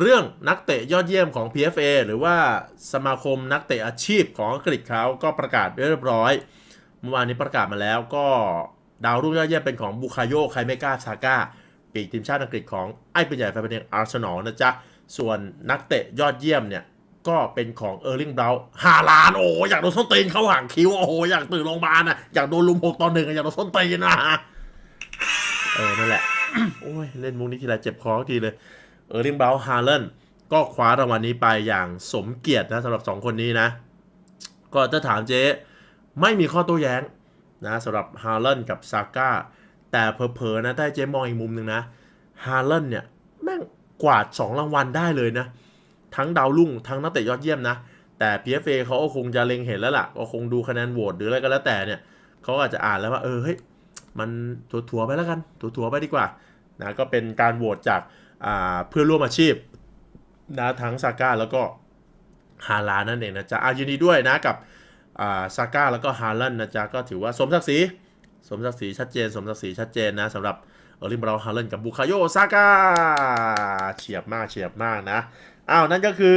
เรื่องนักเตะยอดเยี่ยมของ PFA หรือว่าสมาคมนักเตะอาชีพของอังกฤษเขาก็ประกาศเรียบร้อย เมื่อวานนี้ประกาศมาแล้วก็ดาวรุ่งยอดเยี่ยมเป็นของบุคาโยไคเมกาซาก้าปีกทีมชาติอังกฤษของไอ้เป็นใหญ่แฟนเพลงอาร์เซนอลนะจ๊ะ ส่วนนักเตะยอดเยี่ยมเนี่ยก็เป็นของเออร์ลิงเบราฮาลานโอ้อยากโดนส้นตีนเข้าห่างคิวโอ้โหอยากตื่นโรงพยาบาลอะอยากโดนลุมหกตอนหนึ่งอะอยากโดนส้นตีนนะเออนั่นแหละโอ้ยเล่นมุกนี้ทีไรเจ็บคอทีเลย เออร์ลิงเบราฮาร์เลนก็คว้ารางวัลนี้ไปอย่างสมเกียรตินะสำหรับสองคนนี้นะ ก็ถ้าถามเจ๊ ไม่มีข้อโต้แย้งนะสำหรับฮาร์เลนกับซาก้าแต่เพอๆนะถ้าเจ๊มองอีกมุมหนึ่งนะฮาร์เลนเนี่ย แม่งกวาด 2 รางวัลได้เลยนะ ทั้งดาวรุ่ง ทั้งนักเตะยอดเยี่ยมนะ แต่ PFA เขาก็คงจะเล็งเห็นแล้วล่ะ ก็คงดูคะแนนโหวตหรืออะไรก็แล้วแต่เนี่ยเขาอาจจะอ่านแล้วว่าเออเฮ้ยมันถั่วๆไปแล้วกันถั่วๆไปดีกว่านะก็เป็นการโหวตจาก เพื่อร่วมอาชีพนะทั้งซาก้าแล้วก็ฮาลานั่นเองนะจ๊ะอายินดีด้วยนะกับอ่าซาก้าแล้วก็ฮาลันนะจ๊ะก็ถือว่าสมศักดิ์ศรีสมศักดิ์ศรีชัดเจน สมศักดิ์ศรีชัดเจนนะสำหรับเออร์ลิงบราวน์ฮาลันกับบุคาโยซาก้าเฉียบมากเฉียบมากนะอ้าวนั่นก็คือ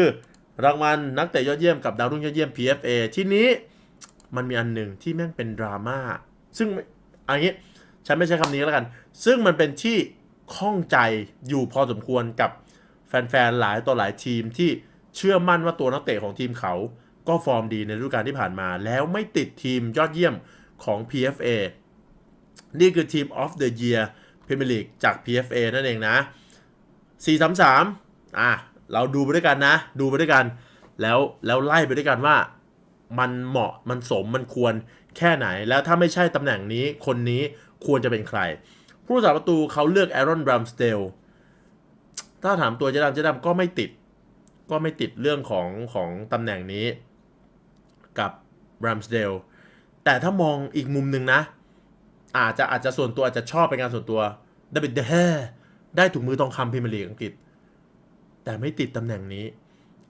รางวัลนักเตะยอดเยี่ยมกับดาวรุ่งยอดเยี่ยม PFA ที่นี้มันมีอันหนึ่งที่แม่งเป็นดราม่าซึ่งอันนี้ฉันไม่ใช้คำนี้แล้วกัน ซึ่งมันเป็นที่ ข้องใจอยู่พอสมควรกับแฟนๆหลายต่อหลายทีมที่เชื่อมั่นว่าตัวนักเตะของทีมเขาก็ฟอร์มดีในฤดูกาลที่ผ่านมา แล้วไม่ติดทีมยอดเยี่ยมของ PFA นี่คือทีม of the year Premier League จาก PFA นั่นเองนะ 433อะเราดูไปด้วยกันนะ ดูไปด้วยกัน แล้วแล้วไล่ไปด้วยกันว่า มันเหมาะมันสมมันควรแค่ไหน แล้วถ้าไม่ใช่ตำแหน่งนี้คนนี้ควรจะเป็นใคร ผู้รักษาประตูเขาเลือกแอรอนบรัมสเตลถ้าถามตัวเจดำเจดำก็ไม่ติด ก็ไม่ติดเรื่องของของตำแหน่งนี้กับบรัมสเดลแต่ถ้ามองอีกมุมหนึ่งนะ อาจจะอาจจะส่วนตัวอาจจะชอบเป็นงานส่วนตัวดับเบิลเดฮได้ถุงมือทองคำพรีเมียร์ลีกอังกฤษ แต่ไม่ติดตำแหน่งนี้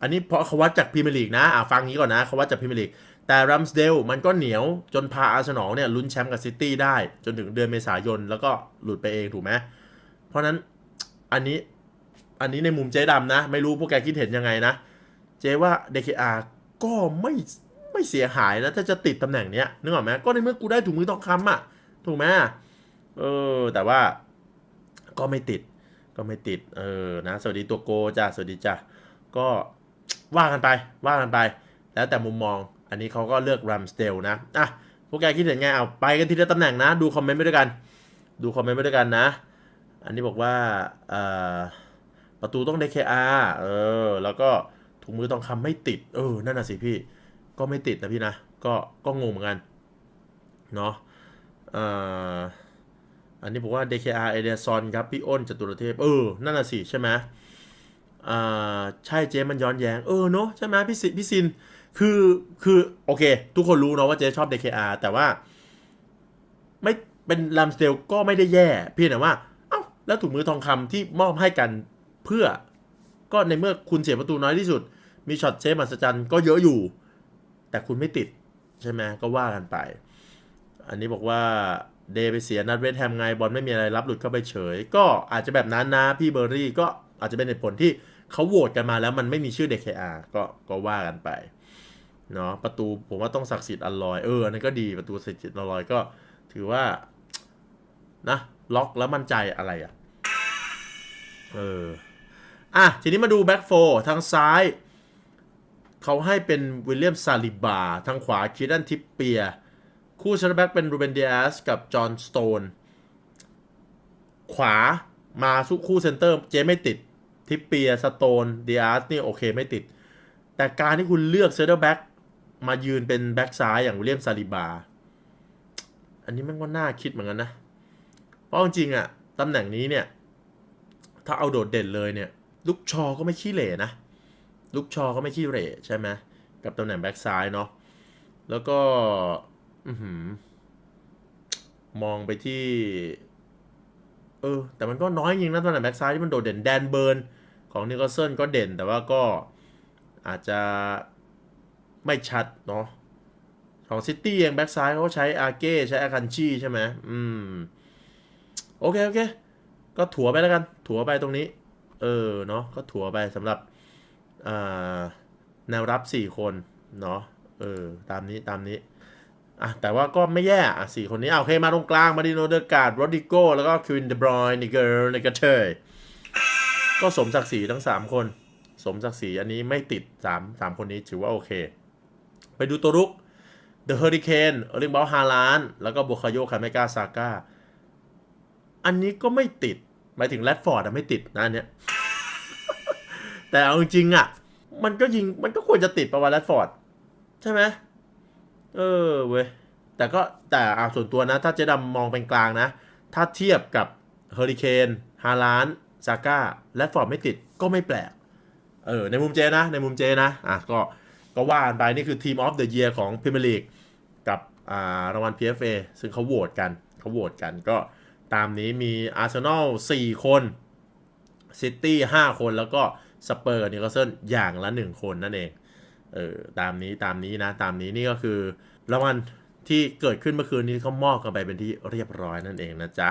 อันนี้เพราะเขาวัดจากพรีเมียร์ลีกนะอ่าฟังนี้ก่อนนะเขาวัดจากพรีเมียร์ลีกแต่รัมสเดลมันก็เหนียวจนพาอาร์เซนอลเนี่ยลุ้นแชมป์กับซิตี้ได้ จนถึงเดือนเมษายน แล้วก็หลุดไปเองถูกไหมเพราะนั้นอันนี้อันนี้ในมุมเจ๊ดำนะ ไม่รู้พวกแกคิดเห็นยังไงนะ เจ๊ว่า DKR ก็ไม่ไม่เสียหายนะ ถ้าจะติดตำแหน่งเนี้ยนึกออกไหมก็ในเมื่อกูได้ถุงมือทองคำอะถูกไหมเออ แต่ว่าก็ไม่ติดก็ไม่ติด เออนะ สวัสดีตัวโกจ้าสวัสดีจ้าก็ ว่ากันไปว่ากันไป แล้วแต่มุมมอง อันนี้เขาก็เลือกรัมสเตลนะอะพวกแกคิดเห็นไงเอาไปกันทีละตำแหน่งนะ ดูคอมเมนต์ไปด้วยกัน ดูคอมเมนต์ไปด้วยกันนะ อันนี้บอกว่าประตูต้อง DKR เออ แล้วก็ถุงมือทองคำไม่ติด เออ นั่นน่ะสิพี่ ก็ไม่ติดนะพี่นะ ก็ ก็งงเหมือนกัน เนาะอ่ออันนี้บอกว่า DKR เอเดซอนครับ พี่อ้นจตุรเทพ เออ นั่นน่ะสิใช่ไหม อ่าใช่เจ๊มันย้อนแย้งเออเนาะใช่ไหมพี่สิพี่ซินคือคือโอเค ทุกคนรู้เนาะว่าเจ๊ชอบ DKR แต่ว่า ไม่เป็นลมสเตลก็ไม่ได้แย่เพียงแต่ว่า เอ้า แล้วถุงมือทองคำที่มอบให้กันเพื่อก็ในเมื่อคุณเสียประตูน้อยที่สุด มีช็อตเซฟมหัศจรรย์ก็เยอะอยู่ แต่คุณไม่ติด ใช่ไหมก็ว่ากันไป อันนี้บอกว่าเดย์ไปเสียนัดเวสต์แฮมไงบอลไม่มีอะไรรับหลุดเข้าไปเฉย ก็อาจจะแบบนั้นนะพี่เบอร์รี่ก็อาจจะเป็นเหตุผลที่ เขาโหวตกันมาแล้วมันไม่มีชื่อ DKR ก็ก็ว่ากันไปเนาะประตูผมว่าต้องศักดิ์สิทธิ์อัลลอยเอออันนั้นก็ดีประตูศักดิ์สิทธิ์อัลลอยก็ ถือว่านะล็อกแล้วมั่นใจอะไรอะเอออะทีนี้มาดูแบ็กโฟทางซ้ายเขาให้เป็นวิลเลียมซาลิบา ทางขวาคิดันทิปเปีย คู่เซนเตอร์แบ็กเป็นรูเบนเดียสกับจอห์นสโตน ขวามาสู้คู่เซนเตอร์เจไม่ติด ทิปเปียสโตนเดียสนี่โอเคไม่ติด แต่การที่คุณเลือกเซนเตอร์แบ็กมายืนเป็นแบ็กซ้ายอย่างวิลเลียมซาลิบา อันนี้มันก็น่าคิดเหมือนกันนะ เพราะจริงๆอะตำแหน่งนี้เนี่ย ถ้าเอาโดดเด่นเลยเนี่ย ลูกชอก็ไม่ขี้เหร่นะ ลูกชอก็ไม่ขี้เหร่ใช่ไหมกับตำแหน่งแบ็กซ้ายเนาะแล้วก็อมองไปที่ ออ แต่มันก็น้อยจริงนะตำแหน่งแบ็กซ้ายที่มันโดดเด่นแดนเบิร์นของนิโคลเซนก็เด่น แต่ว่าก็อาจจะไม่ชัดเนาะของซิตี้เองแบ็กซ้ายเขาใช้อาเก้ใช้อาคันชีใช่ไหมอืม โอเค โอเค ก็ถัวไปแล้วกัน ถัวไปตรงนี้ เออเนาะก็ถัวไปสำหรับอ่าแนวรับ 4 คนเนาะเออตามนี้ตามนี้ อะแต่ว่าก็ไม่แย่อะสี่คนนี้เอะโอเคมาตรงกลาง มาดิโนเดอร์การ์ดโรดิโก้แล้วก็คิวินเดบรอยนิเกอร์นิกเทยก็สมศักดิ์ศรีทั้ง 3 คน สมศักดิ์ศรีอันนี้ไม่ติด 3 3 คนนี้ถือว่าโอเค ไปดูตัวรุก The Hurricane เอริงบอลฮาลาน แล้วก็บุคาโยคาเมกาซาก้าอันนี้ก็ไม่ติด หมายถึงแรดฟอร์ดอะไม่ติดนะอันเนี้ยแต่เอาจริงๆอะมันก็ยิงมันก็ควรจะติดประวัติแรดฟอร์ดใช่ไหม เออเว้ยแต่ก็แต่อาส่วนตัวนะ ถ้าเจดำมองเป็นกลางนะ ถ้าเทียบกับเฮอริเคนฮาลานซาก้าแรดฟอร์ดไม่ติดก็ไม่แปลก เออในมุมเจนะ ในมุมเจนะอะก็ก็ว่ากันไปนี่คือทีมออฟเดอะเยียร์ของพรีเมียร์ลีกกับอ่ารางวัล PFA ซึ่งเขาโหวตกันเขาโหวตกันก็ตามนี้มีอาร์เซนอล4คนซิตี้5คนแล้วก็สเปอร์นิวคาสเซิลอย่างละ 1 คนนั่นเอง เออตามนี้ตามนี้นะ ตามนี้นี่ก็คือรางวัลที่เกิดขึ้นเมื่อคืนนี้เขามอบกันไปเป็นที่เรียบร้อยนั่นเองนะจ๊ะ